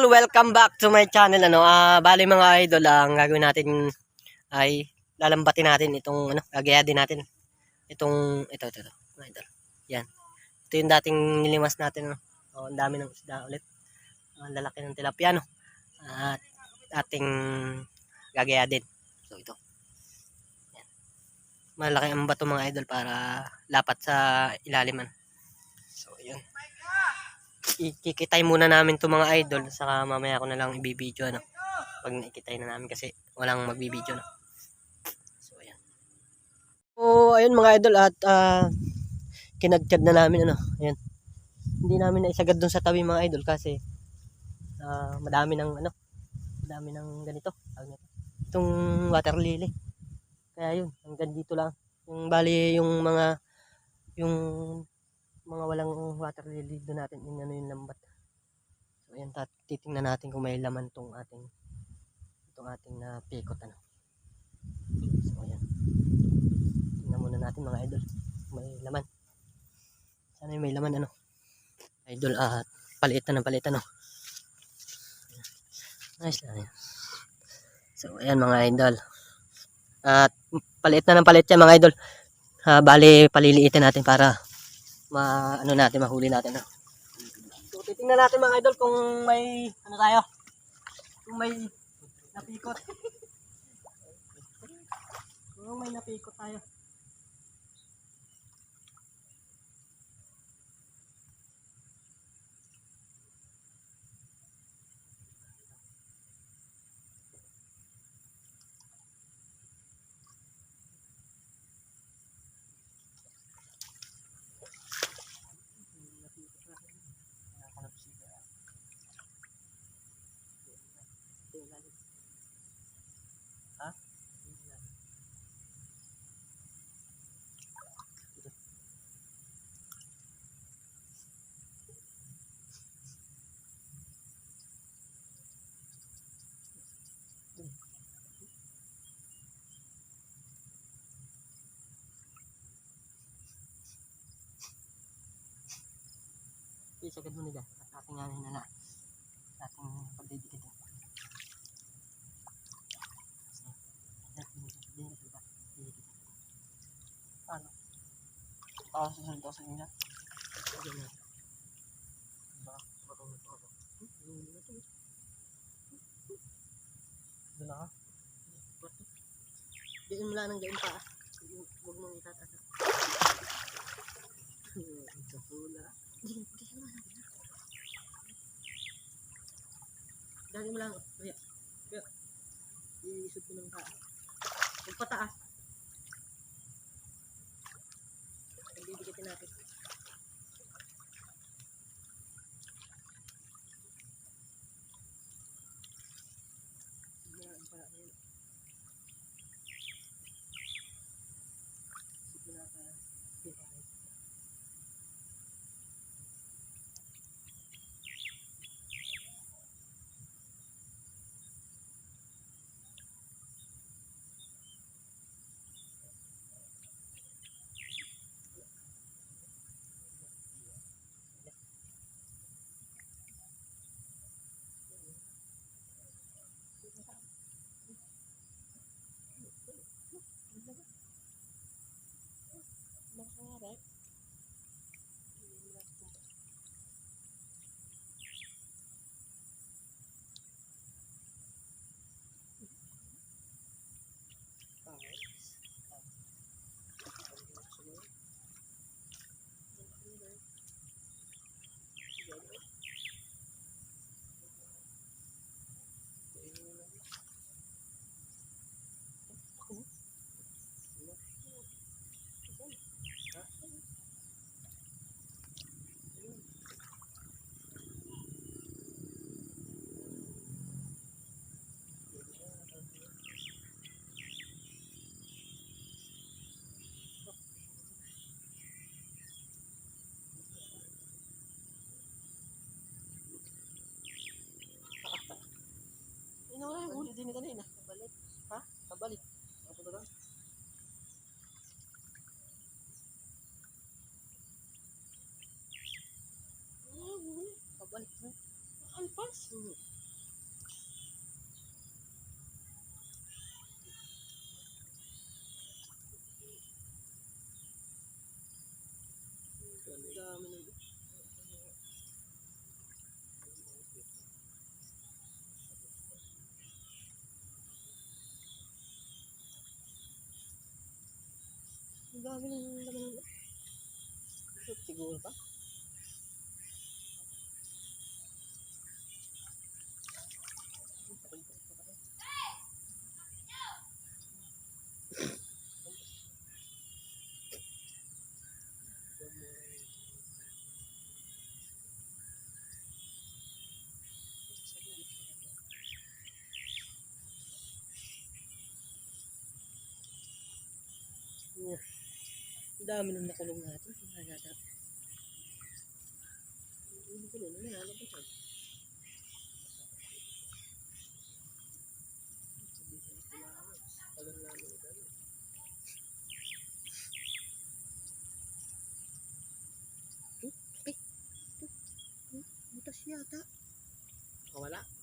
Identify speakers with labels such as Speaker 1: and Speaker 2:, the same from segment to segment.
Speaker 1: idol, welcome back to my channel. Ano, ah bali mga idol, ang gagawin natin ay lalambatin natin itong ano, gagayahin natin. Itong ito ito, ito mga idol. Yan. Ito yung dating nilimas natin ano. Oh, ang dami ng isda ulit. Ang lalaki ng tilapia no. At ating gagayahin. So ito. Yan. Malaki ang bato mga idol para lapat sa ilaliman. So yun ikikitay muna namin to mga idol. Saka mamaya ko na lang ibibideo ano. Pag nakikitay na namin kasi walang magbibideo no. So ayan. So ayun mga idol at uh, kinagtad na namin ano. Ayan. Hindi namin naisagad dun sa tabi mga idol kasi ah, madami ng ano madami ng ganito itong water lily. Kaya yun hanggang dito lang. Yung bali yung mga yung mga walang water lily doon natin in ano yung lambat. So ayan titingnan natin kung may laman tong ating itong ating na pikot ano. So ayan. Tingnan muna natin mga idol. May laman. Sana may laman ano. Idol at palitan ng palitan no. Nice lang yan. So ayan mga idol. At palit na ng palit yan mga idol. Ah, bali paliliitin natin para ma ano natin mahuli natin no? so titingnan natin mga idol kung may ano tayo? Kung may napikot. Kung may napikot tayo Isagad mo nila at ating ano na na ating pagdidikit. Ano? Ako susunod ako sa inyo. Na. Doon na ka. Mo lang ng gayon pa. Huwag mong itataas. Ito pula. Dali mo lang. Kaya. Kaya. Iisod ko ng taas. Huwag Na huli din kanina. Kabalik. Ha? Kabalik. Ako ba Kabalik na. Alpan.
Speaker 2: Ang dami ng laman ng... Siguro pa? Yeah. Ang dami nung nakulong natin. Natin. Hindi ko naman. Ano ba siya? Butas yata. Wala.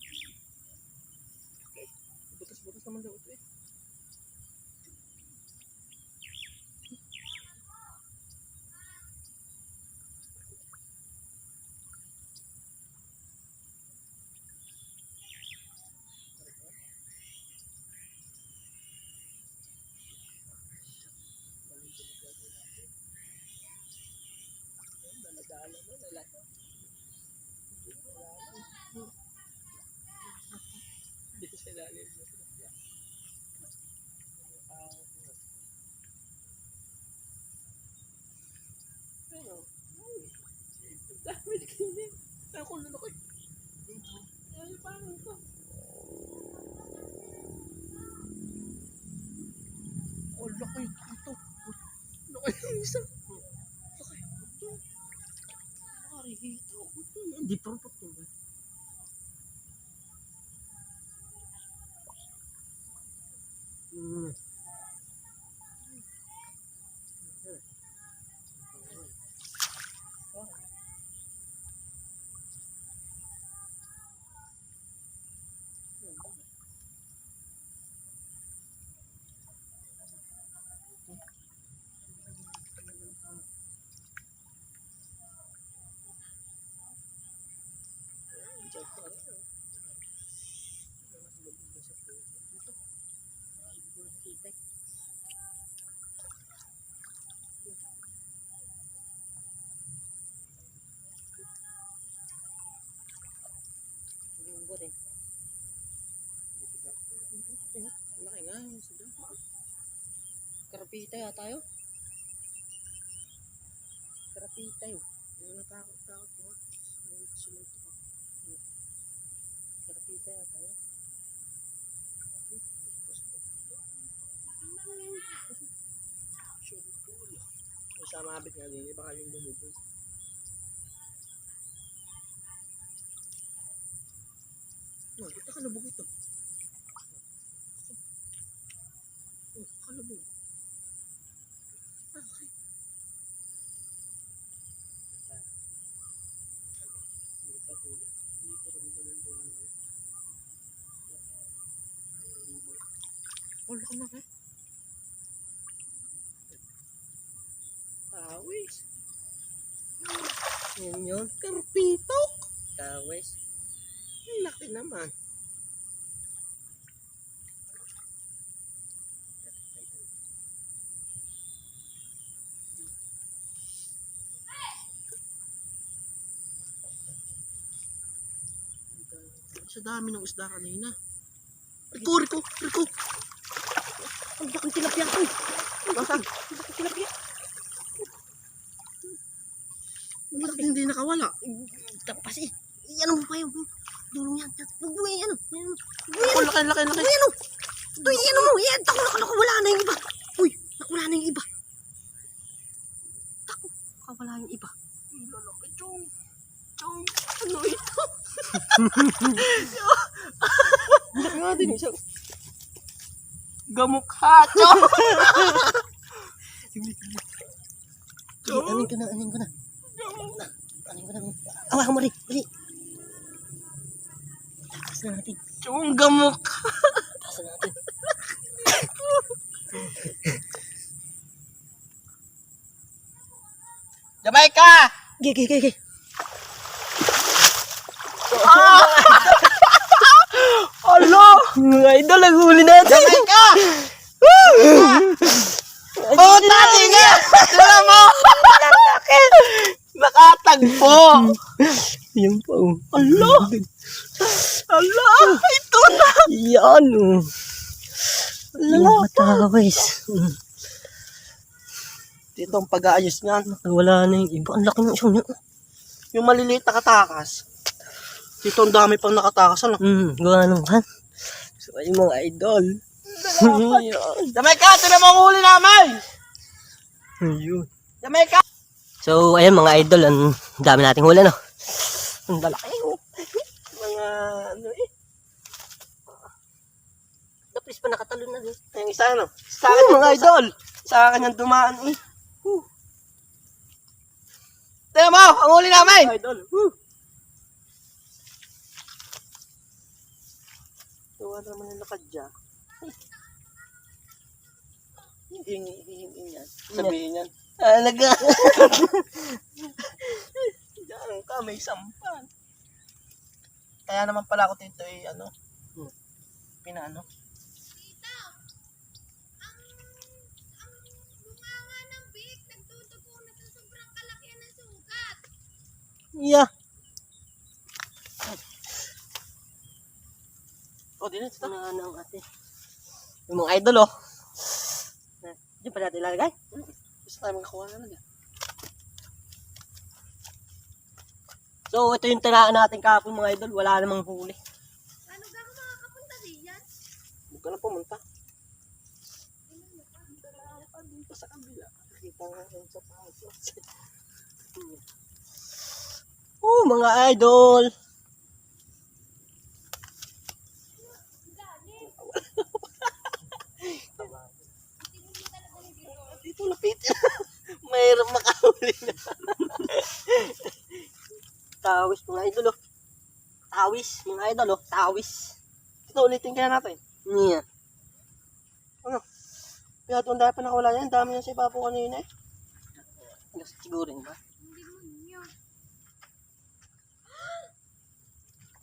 Speaker 2: Karapita yata yun. Karapita yun. Yung natakot-takot ko. Sumunod ko. Karapita yata yun. Yung sa mabit nga din, baka yung lumubog. Oh, dito ka lubog ito. Oh, kalubog. Ah, okay. Hindi pa huli. Hindi pa rin ganun doon. Oh, laki na ka. Tawis. Yan yun. Karpitok. Tawis. Ang laki naman. Sa dami ng isda kanina. Riko, Riko. Ang laking tilapia ko. Basag. Ang laking tilapia. Ang laki hindi nakawala. Tapas eh. Ano mo pa yung dulong yan. Huwag mo yan. Ano? Oh, laki, laki, laki. Uy, ano? Ito, ano mo. Yan, tako, naku, naku, wala na yung iba. Uy, naku, wala na yung iba. Tako, nakawala yung iba. Ang lalaki, chong. Chong, ano ito? Laki nga din siya. Chong. Anin ko na, anin ko na. Anin ko na. Awa mo rin, dali. Ang gamok.
Speaker 1: Tasan natin.
Speaker 2: Jamaica!
Speaker 1: Gigi, gigi, gigi.
Speaker 2: Alo!
Speaker 1: Mga idol, ang huli natin.
Speaker 2: Jamaica! Puta, sige! Tula mo! Nakatagpo!
Speaker 1: Yan po.
Speaker 2: Alo! Alo! Ito na!
Speaker 1: Yan, oh. Yung matawis.
Speaker 2: Dito ang pag-aayos niyan.
Speaker 1: Wala na yung iba. Ang laki ng isang yun.
Speaker 2: Yung maliliit na katakas. Dito ang dami pang nakatakas. Ano?
Speaker 1: Hmm, gawa ng kan. So, ayun mga idol.
Speaker 2: Jamaica, ito na mga huli namin!
Speaker 1: Ayun.
Speaker 2: Jamaica!
Speaker 1: So, ayun mga idol, ang dami nating huli, no? Ang lalaki, oh.
Speaker 2: Mga ano eh.
Speaker 1: Dapis pa nakatalon na, eh.
Speaker 2: Yung isa ano? Sa akin mga idol. Sa akin yung dumaan eh. Whew. Tingnan mo, ang huli namin! Idol. Woo. Tuwa naman yung nakadya. Hingi, hingi yan. Sabihin yan.
Speaker 1: Alaga.
Speaker 2: Diyan ka, may sampan. Kaya naman pala ako dito eh, ano, hmm, pinaano.
Speaker 1: Yeah.
Speaker 2: Oh, din ito.
Speaker 1: Ano ang ate. Yung mga idol, oh. Diyan pa natin ilalagay.
Speaker 2: Gusto tayo makakuha na lang.
Speaker 1: So, ito yung tinaan natin kahapon mga idol. Wala namang huli.
Speaker 3: Ano gano'n makakapunta diyan?
Speaker 2: Huwag ka na pumunta. Dito sa kabila. Nakita nga yung sa paso.
Speaker 1: Oh, mga idol.
Speaker 2: Dito lapit. Mayroong makahuli na.
Speaker 1: Tawis mga idol, oh. Tawis, mga idol, oh. Tawis.
Speaker 2: Ito ulitin kaya natin.
Speaker 1: Yeah.
Speaker 2: Kaya doon dahil pa nakawala yan. Dami yan sa ibabaw kanina eh.
Speaker 1: Siguro ba?
Speaker 3: Hindi mo niyo.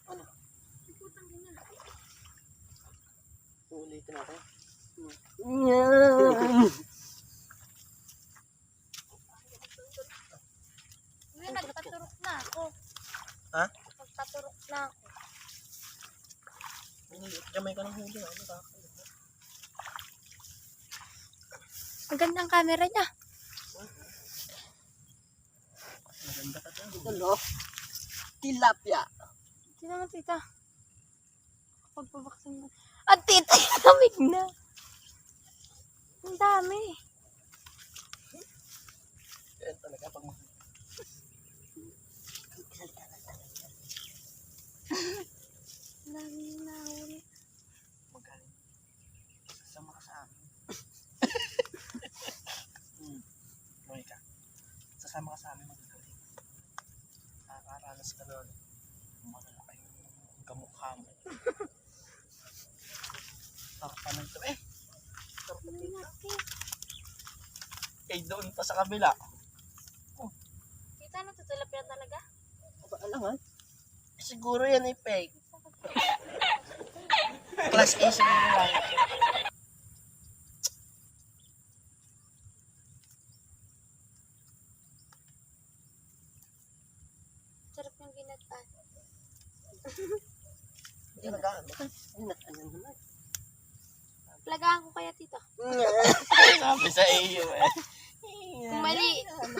Speaker 2: Ano?
Speaker 3: Putang ina.
Speaker 2: Ulitin natin.
Speaker 1: Yeah.
Speaker 3: Uy, nagpaturok na ako.
Speaker 2: Ha?
Speaker 3: Nagpaturok na ako.
Speaker 2: Jamay ka ng huli. Ano ka?
Speaker 3: Ang gandang camera niya.
Speaker 2: Maganda ka.
Speaker 1: Idol, oh. Tilapia.
Speaker 3: Hindi naman tita. Pagpabaksin mo. At tita, lamig na. Ang dami.
Speaker 2: Yan talaga pag
Speaker 3: Ang dami na.
Speaker 2: magaling. Sasama ka sa amin. hmm. Buhay ka. Sasama ka sa amin magagaling. Nakakaranas ka nun. Malalaki yung kamukha mo. Sarap pa nito eh. Sarap na
Speaker 3: Ang
Speaker 2: dito.
Speaker 3: laki.
Speaker 2: Eh sa kabila.
Speaker 3: Tita, natutulap yan talaga?
Speaker 2: Aba, alam ha? Siguro yan ay fake. Class A siguro lang.
Speaker 3: Sarap yung ginataan.
Speaker 2: Hindi nagaan.
Speaker 1: Ano naman?
Speaker 3: Plagahan ko kaya tito.
Speaker 2: Sabi sa iyo eh.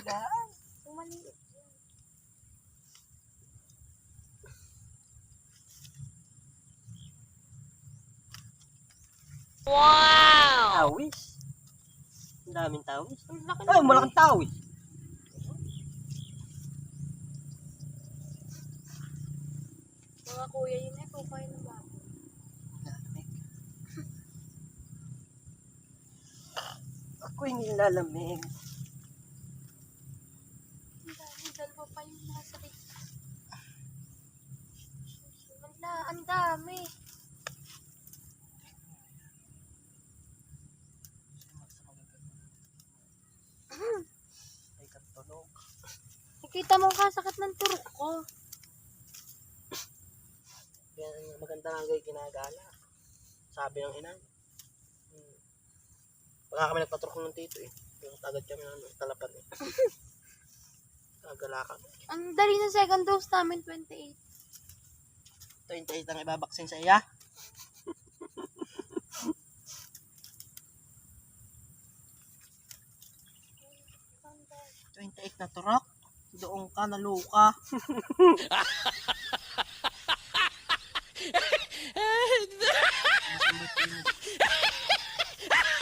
Speaker 3: Mali. Kung mali.
Speaker 1: Tawis. Ang daming tawis.
Speaker 3: Ang laki
Speaker 1: Ay, malaking tawis.
Speaker 3: Mga kuya yun eh, kung kayo ng baboy.
Speaker 1: Ako'y nilalamig.
Speaker 3: Na, ang dami. Ay, mo ka, sakit ng turok ko.
Speaker 2: Yan, maganda nga gay ginagala. Sabi ng inang. Hmm. Baka kami nagpaturok ng tito eh. Yung agad kami ng talapan eh. Nagala kami.
Speaker 3: Ang dali na second dose namin, 28.
Speaker 2: 28 ang ibabaksin sa iya. Twenty-eight na turok. Doon ka na luka.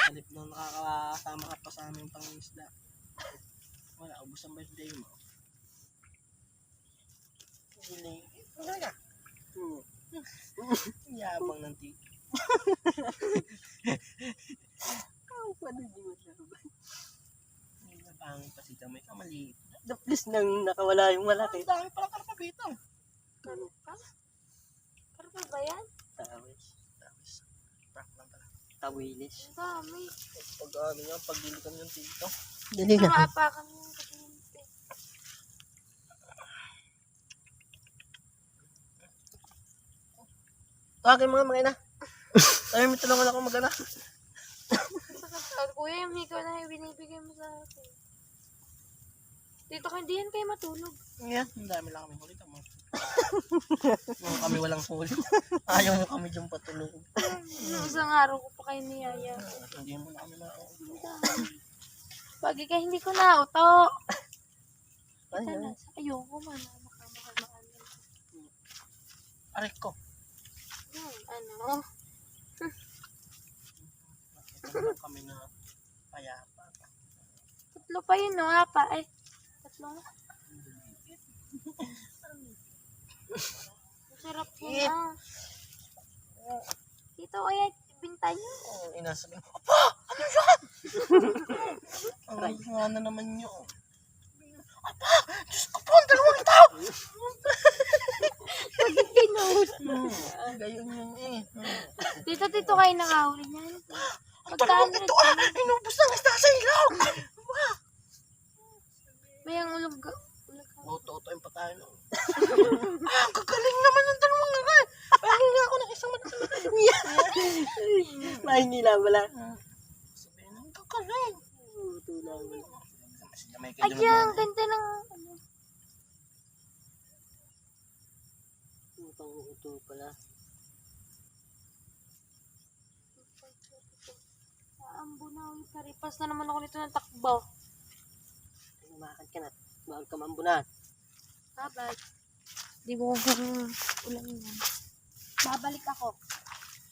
Speaker 2: Halip na nakakasama ka pa sa aming pangisda. Wala, ubos ang birthday mo. Hindi. Wala ka. Yabang ng tito.
Speaker 1: Oh, paano di mo laban?
Speaker 2: Hindi na bangin pa si Jamay ka maliit.
Speaker 1: The please nang nakawala yung malaki.
Speaker 2: Ang dami pala karpa dito.
Speaker 3: Karpa? Karpa ba yan?
Speaker 1: Tawis.
Speaker 2: Tapos, prank lang pala.
Speaker 1: Tawilis.
Speaker 3: Ang dami.
Speaker 2: Pag ano yan, pag dilikan yung tito.
Speaker 1: Dali na.
Speaker 3: Maapakan mo yung
Speaker 2: Tawagin mga mga ina. Tayo may tulungan ako mag-ana.
Speaker 3: Kuya, yung hikaw na yung binibigay mo sa akin. Dito ka, hindi yan kayo matulog.
Speaker 2: Yan, ang dami lang kami huli. Tama. Nung kami walang huli. Ayaw mo kami dyan patulog.
Speaker 3: Nung isang araw ko pa kayo niyaya.
Speaker 2: Hindi mo na kami.
Speaker 3: Ang dami. Bagay ka, hindi ko na auto. Na. Ayoko man. Makamahal
Speaker 2: Aray ko.
Speaker 3: Ano?
Speaker 2: Naman kami na payapa.
Speaker 3: Tatlo pa yun, no? Apa, eh. Tatlo nga. Masarap yun, ah. Dito, kaya, binta niyo.
Speaker 2: Oh, inasabi ko, Apa! Ano yan? Ang ano naman yun. Apa! Diyos ko po, ang dalawang tao!
Speaker 3: Bakit pinost?
Speaker 2: Hmm, gayon yun eh.
Speaker 3: Dito, dito kayo nakahuli niyan.
Speaker 2: Ang dalawang ito ah! Inubos ng isda sa ilaw!
Speaker 3: May ang ulog ka.
Speaker 2: Tututuin pa tayo no. ah, ang gagaling naman ng dalawang nga. Pahingi nga ako ng isang matulog.
Speaker 1: Mahingila wala.
Speaker 2: Sabihin, ang gagaling.
Speaker 1: Tulang.
Speaker 2: Si Jamaica
Speaker 3: Ay,
Speaker 2: doon
Speaker 3: ang
Speaker 2: naman.
Speaker 3: ganda ng... Ano,
Speaker 1: Pang uto pala.
Speaker 3: Aambo na ang karipas na naman ako nito ng takbo.
Speaker 1: Umakan ka na. Bawal ka mambunan.
Speaker 3: Babay. Di mo kung ulan yan. Babalik ako.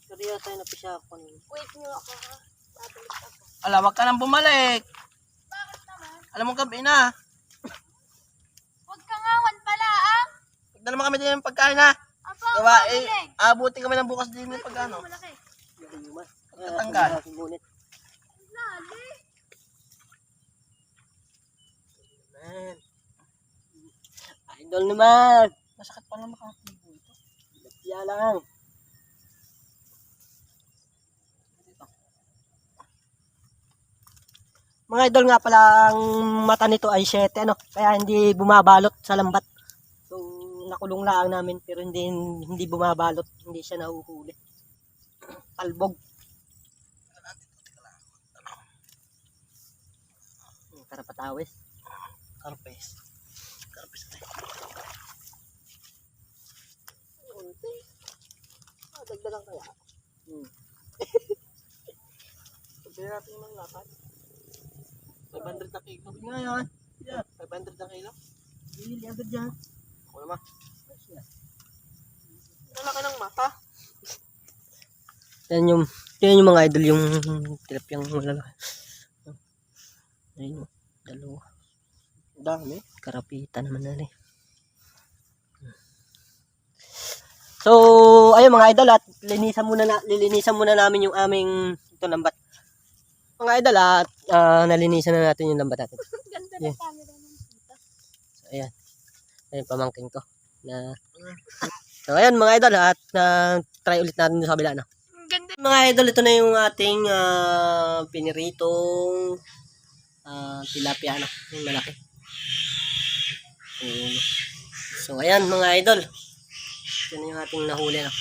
Speaker 1: Seryoso na pisya ako. nun.
Speaker 3: Wait niyo ako ha. Babalik ako.
Speaker 2: Ala, wag ka nang bumalik.
Speaker 3: Bakit naman?
Speaker 2: Alam mo gabi na.
Speaker 3: Huwag ka ngawan pala ah.
Speaker 2: Pagdala mo kami din ng pagkain ha. Gawa
Speaker 3: ang
Speaker 2: eh, abutin kami ng bukas din ng pagkano.
Speaker 1: Ah.
Speaker 3: Lali.
Speaker 2: Man,
Speaker 1: Idol naman.
Speaker 2: masakit pa naman makatibo ito.
Speaker 1: Kaya lang. Mga idol nga pala ang mata nito ay 7 ano, kaya hindi bumabalot sa lambat. Nakulong lang namin pero hindi hindi bumabalot, hindi siya nahuhuli. Talbog. Karapatawis.
Speaker 2: Karpes. Karpes tayo.
Speaker 1: Unti. Ah, dagdagan kaya. Hmm.
Speaker 2: Sabihin natin yung lakad. 500 na kilo. Nga yan. Yeah, 500 na kilo.
Speaker 1: Bili agad yan.
Speaker 2: Ako naman. Lalaki ng mata.
Speaker 1: Yan yung, yan yung mga idol yung tilapiyang malalaki. Ayun, dalawa.
Speaker 2: Dami.
Speaker 1: Karapitan naman na eh. So, ayun mga idol at linisan muna na, lilinisan muna namin yung aming ito lambat. Mga idol at ah, nalinisan na natin yung lambat natin.
Speaker 3: Ganda
Speaker 1: Yeah.
Speaker 3: ng camera ng tita.
Speaker 1: So, ayan. Ayan pamangkin ko na So, ayan mga idol at ah, try ulit natin sa kabila no.
Speaker 3: Ganda.
Speaker 1: Mga idol, ito na yung ating ah, piniritong ah, tilapia, ano, yung malaki. So, ayan mga idol. Ito na yung ating nahuli. No?